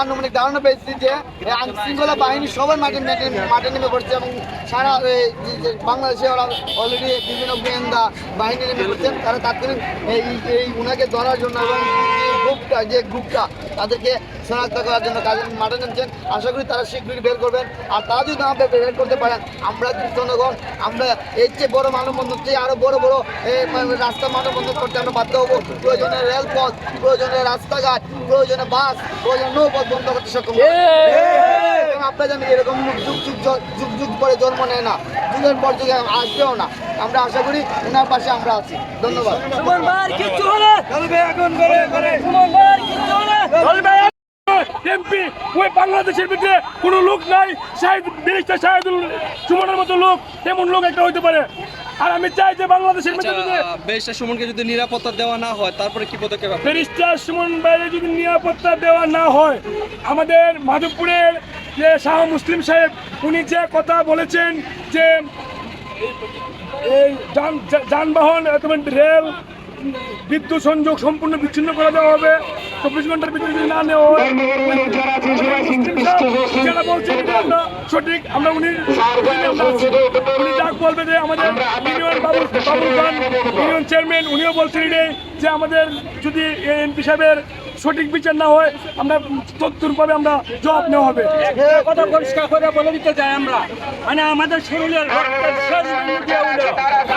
আনুমানিক ধারণা পেয়েছি যে আইন শৃঙ্খলা বাহিনী সবাই মাঠে মাঠে নেমে পড়ছে এবং সারা বাংলাদেশে ওরা অলরেডি বিভিন্ন গোয়েন্দা বাহিনী নেমে পড়ছেন তারা তাৎক্ষণিক এই এই উনাকে ধরার জন্য এবং যে গ্রুপটা তাদেরকে শনাক্ত করার জন্য কাজে মাঠে নেমছেন, আশা করি তারা শীঘ্রই বের করবেন। আর তারা যদি না বের করতে পারেন, আমরা জনগণ, আমরা এর চেয়ে বড় মানববন্ধন চেয়ে আরও বড় বড় রাস্তা মানববন্ধন করতে আমরা বাধ্য হব। প্রয়োজনে রেলপথ, প্রয়োজনে রাস্তাঘাট, প্রয়োজনে বাস, প্রয়োজনে নৌপথ বন্ধ করতে সক্ষম জানেন এরকম যুগ যুগ যুগ যুগ পরে জন্ম নেয় না। যুগের পর যুগে আসবেও না। আমরা আশা করি ওনার পাশে আমরা আছি। ধন্যবাদ। এমপি ওই বাংলাদেশের ভিতরে কোনো লোক নাই। শাহিদ ব্যারিস্টার শাহিদুল সুমনের মতো লোক তেমন লোক একটা হইতে পারে। আর আমি চাই যে বাংলাদেশের আচ্ছা বেশটা সুমনকে যদি নিরাপত্তা দেওয়া না হয় তারপরে কি পদক্ষেপ হবে? ব্যারিস্টার সুমন বাইরে যদি নিরাপত্তা দেওয়া না হয় আমাদের মাধবপুরের যে শাহ মুসলিম সাহেব উনি যে কথা বলেছেন যে এই যান- যানবাহন রেল বিদ্যুৎ সংযোগ সম্পূর্ণ বিচ্ছিন্ন করে দেওয়া হবে। চব্বিশ ঘণ্টার ভিতরে যদি না নেওয়া আমরা সঠিক আমরা উনি উনি যাক বলবে যে আমাদের ইউনিয়ন বাবু বাবুল খান ইউনিয়ন চেয়ারম্যান উনিও বলছেন যে আমাদের যদি এমপি সাহেবের সঠিক বিচার না হয় আমরা তথ্যরূপে আমরা জবাব নেওয়া হবে কথা পরিষ্কার করে বলে দিতে চাই আমরা মানে আমাদের শরীরের।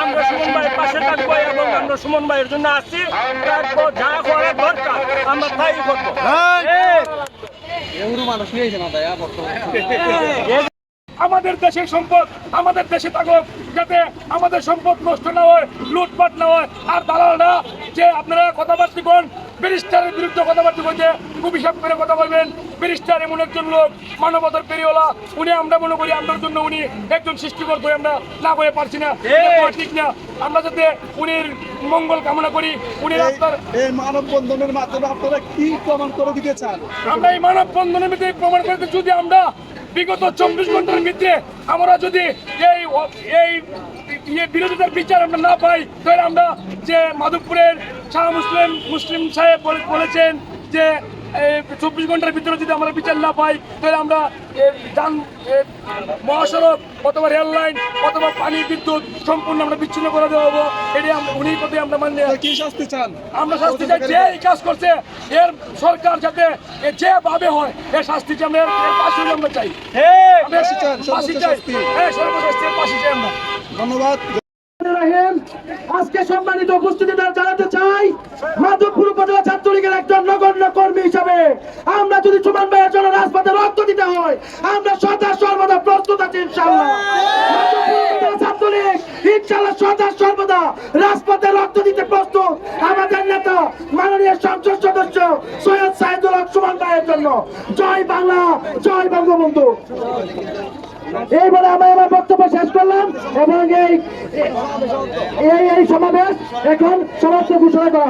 আমরা সুমন ভাইয়ের পাশে থাকব এবং আমরা সুমন ভাইয়ের জন্য আসছি তারপর যা করার দরকার আমরা তাই করব মানুষ নিয়েছে না তাই বর্তমানে আমাদের দেশের সম্পদ আমাদের দেশে থাকুক যাতে আমাদের সম্পদ নষ্ট না হয় লুটপাট না হয়। আর দালালরা যে আপনারা কথাবার্তা কোন ব্যারিস্টারের বিরুদ্ধে কথাবার্তা বলছে খুব হিসাব করে কথা বলবেন। ব্যারিস্টার এমন একজন লোক মানবতার পেরিওলা। উনি আমরা মনে করি আমাদের জন্য উনি একজন সৃষ্টিকর্তা হয়ে আমরা না হয়ে পারছি না। ঠিক না। আমরা যাতে উনির মঙ্গল কামনা করি উনি আপনার এই মানববন্ধনের মাধ্যমে আপনারা কি প্রমাণ করে দিতে চান? আমরা এই মানব বন্ধনের ভিতরে প্রমাণ করতে যদি আমরা বিগত চব্বিশ ঘণ্টার ভিতরে আমরা যদি এই এই ইয়ে বিরোধিতার বিচার আমরা না পাই, তাহলে আমরা যে মাধবপুরের শাহ মুসলিম মুসলিম সাহেব বলে- বলেছেন যে চব্বিশ ঘণ্টার ভিতরে যদি আমরা বিচার না পাই তাহলে আমরা যান মহাসড়ক অথবা রেল লাইন অথবা পানি বিদ্যুৎ সম্পূর্ণ আমরা বিচ্ছিন্ন করে দেওয়া হব। এটি উনি প্রতি আমরা মানলে কি শাস্তি চান? আমরা শাস্তি চাই যে এই কাজ করছে এর সরকার যাতে যেভাবে হয় এর শাস্তিটা আমরা পাশে আমরা চাই। ফাঁসি চাই। হ্যাঁ, পাশে চাই আমরা। ধন্যবাদ। আজকে সম্মানিত উপস্থিতি জানাতে চাই মাধবপুর উপজেলা একজন নগণ্য কর্মী হিসাবে আমরা যদি সুমান ভাইয়ের জন্য রাজপথে রক্ত দিতে হয়, আমরা সদা সর্বদা প্রস্তুত আছি ইনশাল্লাহ ইনশাল্লাহ সদা সর্বদা রাজপথে রক্ত দিতে প্রস্তুত। আমাদের নেতা, মাননীয় সংসদ সদস্য সৈয়দ সাইদুল হক সুমান ভাইয়ের জন্য। জয় বাংলা, জয় বঙ্গবন্ধু। এইবারে আমি আমার বক্তব্য শেষ করলাম এবং এই এই সমাবেশ এখন সমাপ্ত ঘোষণা করা